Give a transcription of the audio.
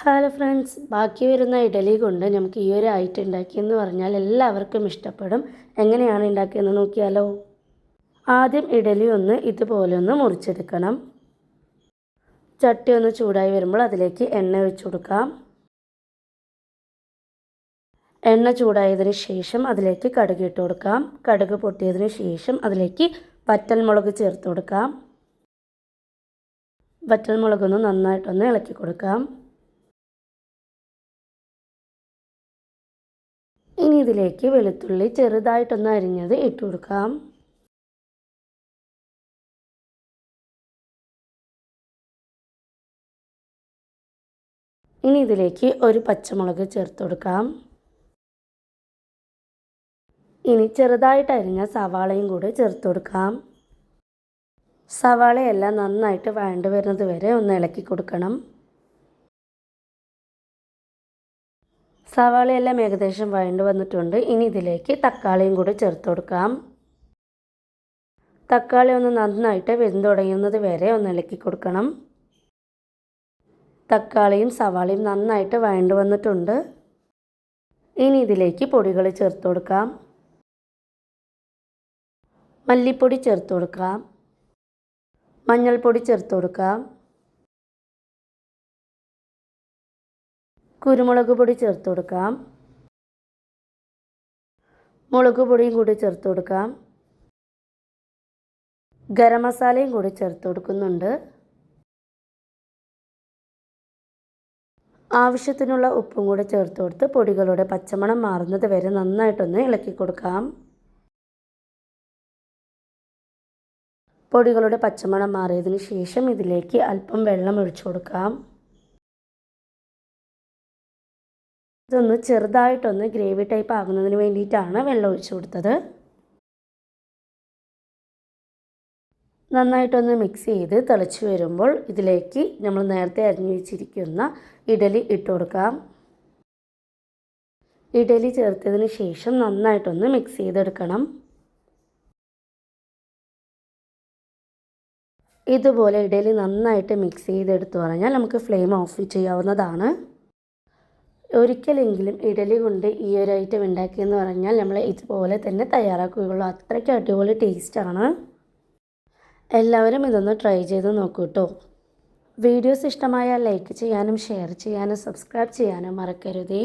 Hello friends ബാക്കി വരുന്ന ഇഡലി കൊണ്ട് നമുക്ക് ഈ ഒരു ഐറ്റം ഉണ്ടാക്കിയെന്ന് പറഞ്ഞാൽ എല്ലാവർക്കും ഇഷ്ടപ്പെടും. എങ്ങനെയാണ് ഉണ്ടാക്കിയെന്ന് നോക്കിയാലോ? ആദ്യം ഇഡലി ഒന്ന് ഇതുപോലെ ഒന്ന് മുറിച്ചെടുക്കണം. ചട്ടി ഒന്ന് ചൂടായി വരുമ്പോൾ അതിലേക്ക് എണ്ണ ഒഴിച്ചു കൊടുക്കാം. എണ്ണ ചൂടായതിന് ശേഷം അതിലേക്ക് കടുക് ഇട്ട് കൊടുക്കാം. കടുക് പൊട്ടിയതിന് ശേഷം അതിലേക്ക് വറ്റൽമുളക് ചേർത്ത് കൊടുക്കാം. വറ്റൽമുളകൊന്ന് നന്നായിട്ടൊന്ന് ഇളക്കി കൊടുക്കാം. ഇതിലേക്ക് വെളുത്തുള്ളി ചെറുതായിട്ടൊന്ന് അരിഞ്ഞത് ഇട്ട് കൊടുക്കാം. ഇനി ഇതിലേക്ക് ഒരു പച്ചമുളക് ചേർത്ത് കൊടുക്കാം. ഇനി ചെറുതായിട്ട് അരിഞ്ഞ സവാളയും കൂടെ ചേർത്ത് കൊടുക്കാം. സവാളയെല്ലാം നന്നായിട്ട് വഴണ്ട് വരുന്നത് വരെ ഒന്ന് ഇളക്കി കൊടുക്കണം. സവാളയെല്ലാം ഏകദേശം വഴണ്ട് വന്നിട്ടുണ്ട്. ഇനി ഇതിലേക്ക് തക്കാളിയും കൂടി ചേർത്ത് കൊടുക്കാം. തക്കാളി ഒന്ന് നന്നായിട്ട് വെന്തുടങ്ങുന്നത് വരെ ഒന്ന് ഇളക്കി കൊടുക്കണം. തക്കാളിയും സവാളയും നന്നായിട്ട് വഴണ്ട് വന്നിട്ടുണ്ട്. ഇനി ഇതിലേക്ക് പൊടികൾ ചേർത്ത് കൊടുക്കാം. മല്ലിപ്പൊടി ചേർത്ത് കൊടുക്കാം. മഞ്ഞൾപ്പൊടി ചേർത്ത് കൊടുക്കാം. കുരുമുളക് പൊടി ചേർത്ത് കൊടുക്കാം. മുളക് പൊടിയും കൂടി ചേർത്ത് കൊടുക്കാം. ഗരം മസാലയും കൂടി ചേർത്ത് കൊടുക്കുന്നുണ്ട്. ആവശ്യത്തിനുള്ള ഉപ്പും കൂടെ ചേർത്ത് കൊടുത്ത് പൊടികളുടെ പച്ചമണം മാറുന്നത് വരെ നന്നായിട്ടൊന്ന് ഇളക്കി കൊടുക്കാം. പൊടികളുടെ പച്ചമണം മാറിയതിന് ശേഷം ഇതിലേക്ക് അല്പം വെള്ളം ഒഴിച്ചു കൊടുക്കാം. ഇതൊന്ന് ചെറുതായിട്ടൊന്ന് ഗ്രേവി ടൈപ്പ് ആകുന്നതിന് വേണ്ടിയിട്ടാണ് വെള്ളം ഒഴിച്ചു കൊടുത്തത്. നന്നായിട്ടൊന്ന് മിക്സ് ചെയ്ത് തിളച്ച് വരുമ്പോൾ ഇതിലേക്ക് നമ്മൾ നേരത്തെ അരിഞ്ഞു വെച്ചിരിക്കുന്ന ഇഡലി ഇട്ട് കൊടുക്കാം. ഇഡലി ചേർത്തതിന് ശേഷം നന്നായിട്ടൊന്ന് മിക്സ് ചെയ്തെടുക്കണം. ഇതുപോലെ ഇഡലി നന്നായിട്ട് മിക്സ് ചെയ്തെടുത്തു പറഞ്ഞാൽ നമുക്ക് ഫ്ലെയിം ഓഫ് ചെയ്യാവുന്നതാണ്. ഒരിക്കലെങ്കിലും ഇഡലി കൊണ്ട് ഈ ഒരു ഐറ്റം ഉണ്ടാക്കിയെന്ന് പറഞ്ഞാൽ നമ്മൾ ഇതുപോലെ തന്നെ തയ്യാറാക്കുകയുള്ളൂ. അത്രയ്ക്ക് അടിപൊളി ടേസ്റ്റാണ് എല്ലാവരും ഇതൊന്ന് ട്രൈ ചെയ്ത് നോക്കൂ കേട്ടോ വീഡിയോസ് ഇഷ്ടമായാൽ ലൈക്ക് ചെയ്യാനും ഷെയർ ചെയ്യാനും സബ്സ്ക്രൈബ് ചെയ്യാനും മറക്കരുതേ.